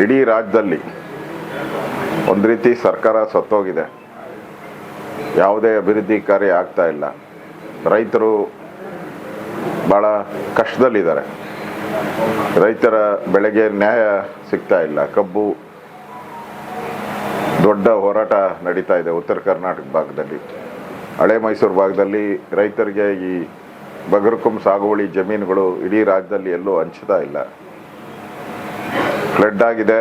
ಇಡೀ ರಾಜ್ಯದಲ್ಲಿ ಒಂದು ರೀತಿ ಸರ್ಕಾರ ಸತ್ತೋಗಿದೆ. ಯಾವುದೇ ಅಭಿವೃದ್ಧಿ ಕಾರ್ಯ ಆಗ್ತಾ ಇಲ್ಲ. ರೈತರು ಭಾಳ ಕಷ್ಟದಲ್ಲಿದ್ದಾರೆ. ರೈತರ ಬೆಳೆಗೆ ನ್ಯಾಯ ಸಿಗ್ತಾ ಇಲ್ಲ. ಕಬ್ಬು ದೊಡ್ಡ ಹೋರಾಟ ನಡೀತಾ ಇದೆ ಉತ್ತರ ಕರ್ನಾಟಕ ಭಾಗದಲ್ಲಿ. ಹಳೆ ಮೈಸೂರು ಭಾಗದಲ್ಲಿ ರೈತರಿಗೆ ಈ ಬಗರ್ಕುಂ ಸಾಗುವಳಿ ಜಮೀನುಗಳು ಇಡೀ ರಾಜ್ಯದಲ್ಲಿ ಎಲ್ಲೂ ಹಂಚ್ತಾ ಇಲ್ಲ. ಫ್ಲಡ್ ಆಗಿದೆ.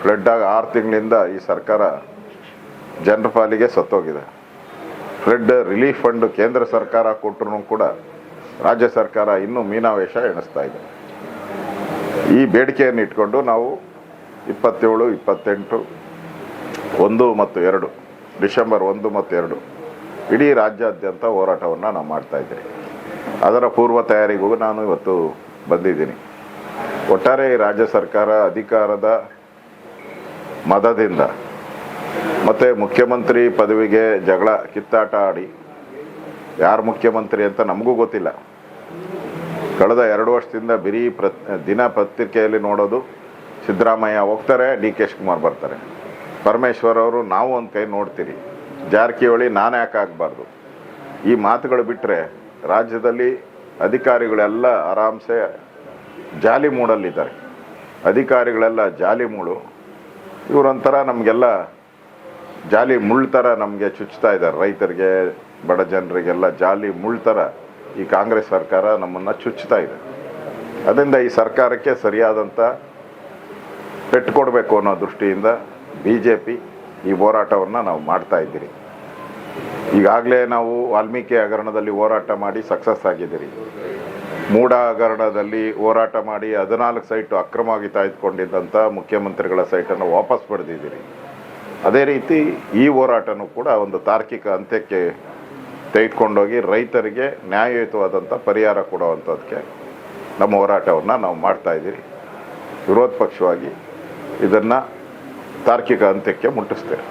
ಫ್ಲಡ್ ಆಗಿ ಆರು ತಿಂಗಳಿಂದ ಈ ಸರ್ಕಾರ ಜನರ ಪಾಲಿಗೆ ಸತ್ತೋಗಿದೆ. ಫ್ಲಡ್ ರಿಲೀಫ್ ಫಂಡ್ ಕೇಂದ್ರ ಸರ್ಕಾರ ಕೊಟ್ಟರು ಕೂಡ ರಾಜ್ಯ ಸರ್ಕಾರ ಇನ್ನೂ ಮೀನಾವೇಶ ಎಣಿಸ್ತಾ ಇದೆ. ಈ ಬೇಡಿಕೆಯನ್ನು ಇಟ್ಕೊಂಡು ನಾವು ಇಪ್ಪತ್ತೇಳು, ಇಪ್ಪತ್ತೆಂಟು, ಒಂದು ಮತ್ತು ಎರಡು, ಡಿಸೆಂಬರ್ ಒಂದು ಮತ್ತು ಎರಡು ಇಡೀ ರಾಜ್ಯಾದ್ಯಂತ ಹೋರಾಟವನ್ನು ನಾವು ಮಾಡ್ತಾ ಇದ್ದೀವಿ ಅದರ ಪೂರ್ವ ತಯಾರಿಗೂ ನಾನು ಇವತ್ತು ಬಂದಿದ್ದೀನಿ. ಒಟ್ಟಾರೆ ರಾಜ್ಯ ಸರ್ಕಾರ ಅಧಿಕಾರದ ಮದದಿಂದ ಮತ್ತು ಮುಖ್ಯಮಂತ್ರಿ ಪದವಿಗೆ ಜಗಳ, ಕಿತ್ತಾಟ ಆಡಿ ಯಾರು ಮುಖ್ಯಮಂತ್ರಿ ಅಂತ ನಮಗೂ ಗೊತ್ತಿಲ್ಲ. ಕಳೆದ ಎರಡು ವರ್ಷದಿಂದ ಬಿರಿ ಪ್ರ, ದಿನ ಪತ್ರಿಕೆಯಲ್ಲಿ ನೋಡೋದು ಸಿದ್ದರಾಮಯ್ಯ ಹೋಗ್ತಾರೆ, ಡಿ ಕೆ ಶಿವಕುಮಾರ್ ಬರ್ತಾರೆ. ಪರಮೇಶ್ವರ್ ಅವರು, ನಾವು ಒಂದು ಕೈ ನೋಡ್ತೀರಿ. ಜಾರಕಿಹೊಳಿ, ನಾನು ಯಾಕೆ ಆಗಬಾರ್ದು? ಈ ಮಾತುಗಳು ಬಿಟ್ಟರೆ ರಾಜ್ಯದಲ್ಲಿ ಅಧಿಕಾರಿಗಳೆಲ್ಲ ಆರಾಮ್ಸೆ ಜಾಲಿ ಮೂಡಲ್ಲಿದ್ದಾರೆ. ಅಧಿಕಾರಿಗಳೆಲ್ಲ ಜಾಲಿ ಮೂಳು ಇವರೊಂಥರ ನಮಗೆಲ್ಲ ಜಾಲಿ ಮುಳ್ಳು ಥರ ನಮಗೆ ಚುಚ್ತಾ ಇದ್ದಾರೆ. ರೈತರಿಗೆ, ಬಡ ಜನರಿಗೆಲ್ಲ ಜಾಲಿ ಮುಳ್ಳು ಥರ ಈ ಕಾಂಗ್ರೆಸ್ ಸರ್ಕಾರ ನಮ್ಮನ್ನು ಚುಚ್ತಾ ಇದೆ. ಅದರಿಂದ ಈ ಸರ್ಕಾರಕ್ಕೆ ಸರಿಯಾದಂಥ ಪೆಟ್ಟು ಕೊಡಬೇಕು ಅನ್ನೋ ದೃಷ್ಟಿಯಿಂದ ಬಿ ಜೆ ಪಿ ಈ ಹೋರಾಟವನ್ನು ನಾವು ಮಾಡ್ತಾ ಇದ್ದೀರಿ. ಈಗಾಗಲೇ ನಾವು ವಾಲ್ಮೀಕಿ ಹಗರಣದಲ್ಲಿ ಹೋರಾಟ ಮಾಡಿ ಸಕ್ಸಸ್ ಆಗಿದ್ದೀರಿ. ಮೂಡ ಹಗರಣದಲ್ಲಿ ಹೋರಾಟ ಮಾಡಿ ಹದಿನಾಲ್ಕು ಸೈಟು ಅಕ್ರಮವಾಗಿ ತಾಯ್ದುಕೊಂಡಿದ್ದಂಥ ಮುಖ್ಯಮಂತ್ರಿಗಳ ಸೈಟನ್ನು ವಾಪಸ್ ಪಡೆದಿದ್ದೀರಿ. ಅದೇ ರೀತಿ ಈ ಹೋರಾಟನೂ ಕೂಡ ಒಂದು ತಾರ್ಕಿಕ ಅಂತ್ಯಕ್ಕೆ ತೆಗೆದುಕೊಂಡೋಗಿ ರೈತರಿಗೆ ನ್ಯಾಯಯುತವಾದಂಥ ಪರಿಹಾರ ಕೊಡುವಂಥದ್ದಕ್ಕೆ ನಮ್ಮ ಹೋರಾಟವನ್ನು ನಾವು ಮಾಡ್ತಾಯಿದ್ದೀರಿ ವಿರೋಧ ಪಕ್ಷವಾಗಿ ಇದನ್ನು ತಾರ್ಕಿಕ ಅಂತ್ಯಕ್ಕೆ ಮುಟ್ಟಿಸ್ತೇವೆ